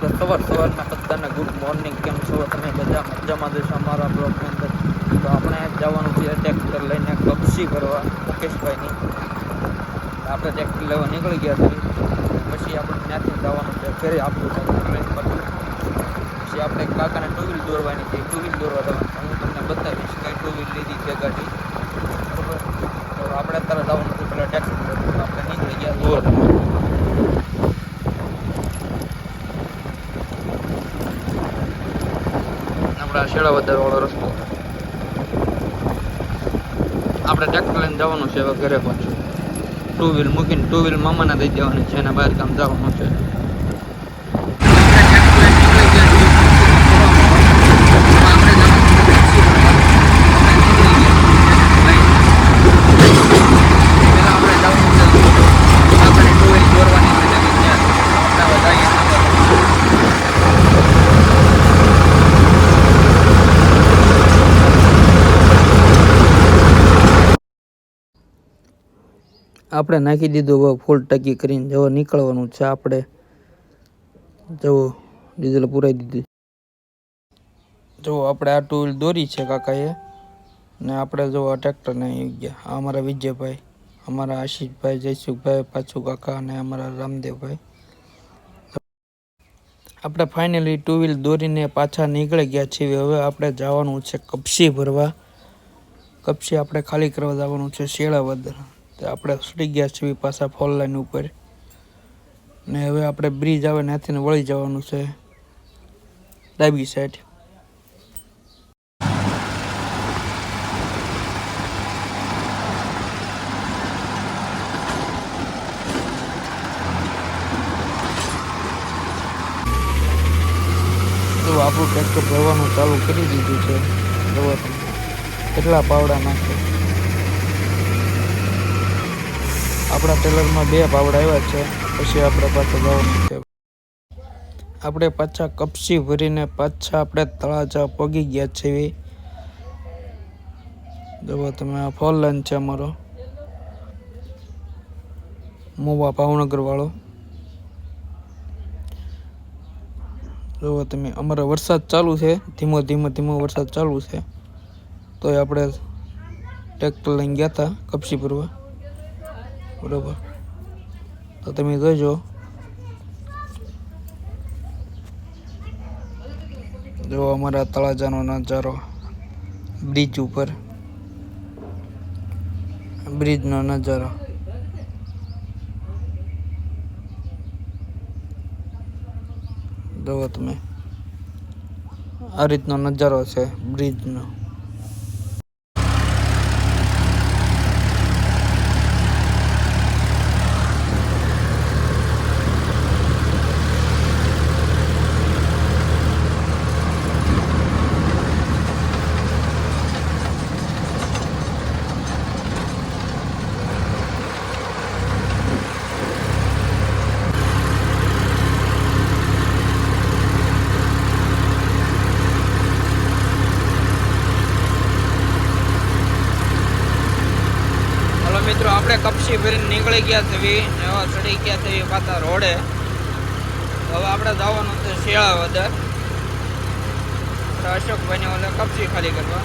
મિત્રો, સવાર સવારના બધાને ગુડ મોર્નિંગ. કેમ છો તમે બધા? મજામાં જશો અમારા બ્લોગની અંદર. તો આપણે જવાનું છે ટ્રેક્ટર લઈને કપસી કરવા મુકેશભાઈની. આપણે ટ્રેક્ટર લેવા નીકળી ગયા છીએ. પછી આપણે ત્યાંથી જવાનું છે ઘરે આપણું પછી આપણે કાકાને ટુ વ્હીલ દોરવાની છે. ટુ વ્હીલ દોરવા જવાનું હું તમને બતાવીશ કઈ ટુ વ્હીલ લીધી છે ગાડી. બરોબર? તો આપણે અત્યારે જવાનું છે પેલા ટ્રેક્ટર આપણે નીકળી ગયા દોર આપણા શેળા વાળો રસ્તો. આપણે ટ્રેક્ટર લઈને જવાનું છે, હવે ઘરે પાછું ટુ વ્હીલ મૂકીને ટુ વ્હીલ મામાને દઈ દેવાની છે એના બહાર કામ જવાનું છે આપણે ટુ વ્હીલ દોરવાની છે આપણે વધારીએ આપણે નાખી દીધું હવે ફૂલ ટકી કરીને જવો નીકળવાનું છે આપણે. જવો ડીઝલ પુરાઈ દીધું. જો આપણે આ ટુ વ્હીલ દોરી છે કાકાએ. ને આપણે જો આ ટ્રેક્ટરને આવી ગયા. આ અમારા વિજયભાઈ, અમારા આશીષભાઈ, જયસુખભાઈ, પાછું કાકા અને અમારા રામદેવભાઈ. આપણે ફાઇનલી ટુ વ્હીલ દોરીને પાછા નીકળી ગયા છીએ. હવે આપણે જવાનું છે કપસી ભરવા. કપસી આપણે ખાલી કરવા જવાનું છે શેળાવદર. આપણે સડી ગયા છીએ પાછા ફોલ લાઈન ઉપર. ને હવે આપણે બ્રિજ આવે ત્યાંથી વળી જવાનું છે. ડાબી સાઈડ આપણું ટ્રેક્ટર ભરવાનું ચાલુ કરી દીધું છે. જોવો કેટલા પાવડા નાખે? આપણા ટેલરમાં બે પાવડા આવ્યા છે, પછી આપણે પાછા જવાનું છે. આપણે પાછા કપસી ભરીને પાછા આપણે તળાજા પગી ગયા છીએ. જુઓ તમે, આ ફોર લાઈન છે અમારો. મોવા ભાવનગર વાળો જુઓ તમે, અમારો વરસાદ ચાલુ છે, ધીમો ધીમો ધીમો વરસાદ ચાલુ છે. તોય આપણે ટ્રેક્ટર લઈને ગયા હતા કપસી ભરવા. બરોબર. તો તમે જોજો. જો અમારા તળાજાનો નજારો બ્રિજ ઉપર. બ્રિજનો નજારો. જુઓ તમે. આ રીતનો નજારો છે બ્રિજનો મિત્રો, આપણે કપસી ભરીને નીકળી ગયા થવી એવા ચડી ગયા થવી પાછા રોડે. હવે આપણે જવાનું છે શિયાળા વદર અશોકભાઈને ઓલે કપસી ખાલી કરવા.